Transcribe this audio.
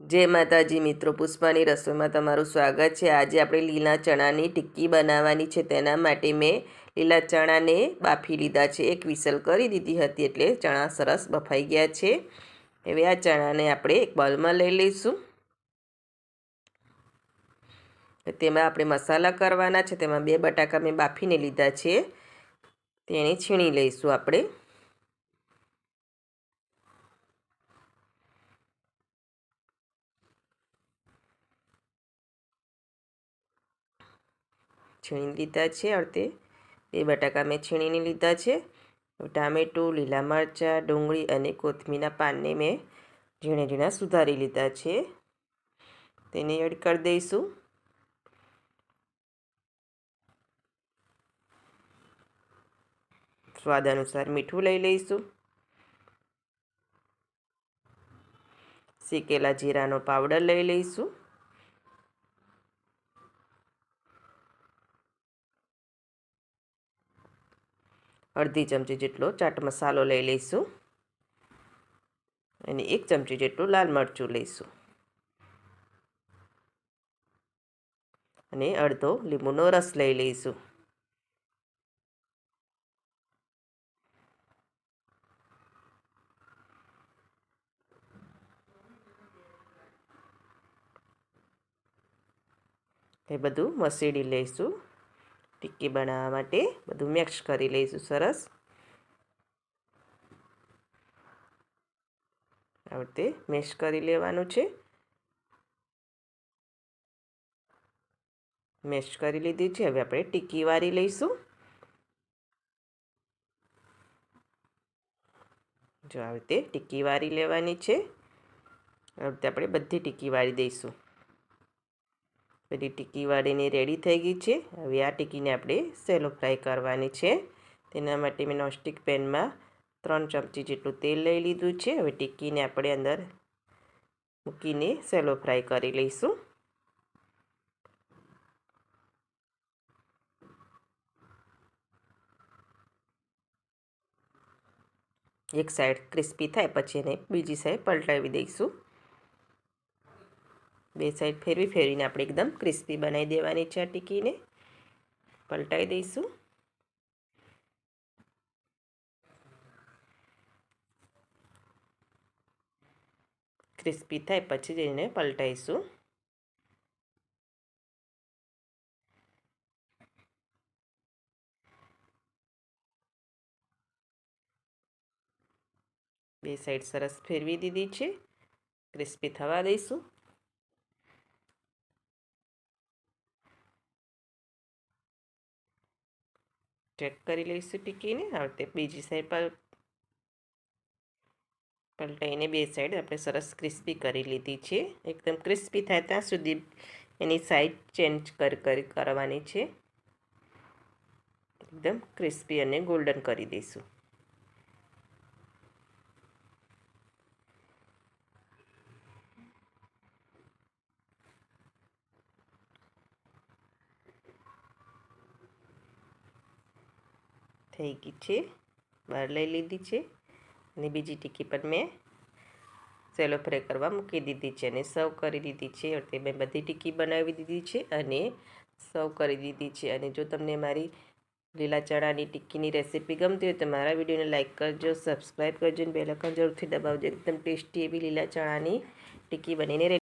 જય માતાજી મિત્રો, પુષ્પાની રસોઈમાં તમારું સ્વાગત છે. આજે આપણે લીલા ચણાની ટિક્કી બનાવવાની છે. તેના માટે મેં લીલા ચણાને બાફી લીધા છે. એક વિસલ કરી દીધી હતી એટલે ચણા સરસ બફાઈ ગયા છે. હવે આ ચણાને આપણે એક બોલમાં લઈ લઈશું. તેમાં આપણે મસાલા કરવાના છે. તેમાં બે બટાકા મેં બાફીને લીધા છે. તેને છીણી લઈશું આપણે. છીણી લીધા છે અડધે. બે બટાકા મેં છીણીને લીધા છે. ટામેટું, લીલા મરચાં, ડુંગળી અને કોથમીરના પાનને મેં ઝીણે ઝીણા સુધારી લીધા છે. તેને એડ કરી દઈશું. સ્વાદ અનુસાર મીઠું લઈ લઈશું. શેકેલા જીરાનો પાવડર લઈ લઈશું. અડધી ચમચી જેટલો ચાટ મસાલો લઈ લઈશું અને એક ચમચી જેટલું લાલ મરચું લઈશું અને અડધો લીંબુનો રસ લઈ લઈશું એ બધું મસેડી લઈશું ટિક્કી બનાવવા માટે બધું મિક્સ કરી લઈશું, સરસ. આ રીતે મેશ કરી લેવાનું છે. મેશ કરી લીધી છે, હવે આપણે ટીકી વારી લઈશું. જો આવી રીતે ટિક્કી વારી લેવાની છે, આ રીતે આપણે બધી ટીકી વારી દઈશું. બધી ટીકી વાળીની રેડી થઈ ગઈ છે. હવે આ ટીકીને આપણે સેલો ફ્રાય કરવાની છે. તેના માટે મેં નોનસ્ટિક પેનમાં ત્રણ ચમચી જેટલું તેલ લઈ લીધું છે. હવે ટીકીને આપણે અંદર મૂકીને સેલો ફ્રાય કરી લઈશું. એક સાઈડ ક્રિસ્પી થાય, પછી એને બીજી સાઈડ પલટાવી દઈશું. બે સાઈડ ફેરવી ફેરવીને આપણે એકદમ ક્રિસ્પી બનાવી દેવાની છે આ ટીકીને. પલટાઈ દઈશું. ક્રિસ્પી થાય પછી જ એને પલટાઈશું. બે સાઈડ સરસ ફેરવી દીધી છે. ક્રિસ્પી થવા દઈશું. ચેક કરી લઈશું ટીકીને હવે તે બીજી સાઈડ પર પલટાઈને બે સાઈડ આપણે સરસ ક્રિસ્પી કરી લીધી છે. એકદમ ક્રિસ્પી થાય ત્યાં સુધી એની સાઈડ ચેન્જ કરી કરી, કરવાની છે. એકદમ ક્રિસ્પી અને ગોલ્ડન કરી દઈશું. થઈ ગઈ છે. બહાર લઈ લીધી છે. અને બીજી ટીકી પણ મેં સેલો ફ્રાય કરવા મૂકી દીધી છે અને સર્વ કરી દીધી છે. તે મેં બધી ટીકી બનાવી દીધી છે અને સર્વ કરી દીધી છે. અને જો તમને મારી લીલા ચણાની ટિક્કીની રેસીપી ગમતી હોય તો મારા વિડીયોને લાઇક કરજો, સબસ્ક્રાઈબ કરજો અને બેલકન જરૂરથી દબાવજો. એકદમ ટેસ્ટી એવી લીલા ચણાની ટિક્કી બનીને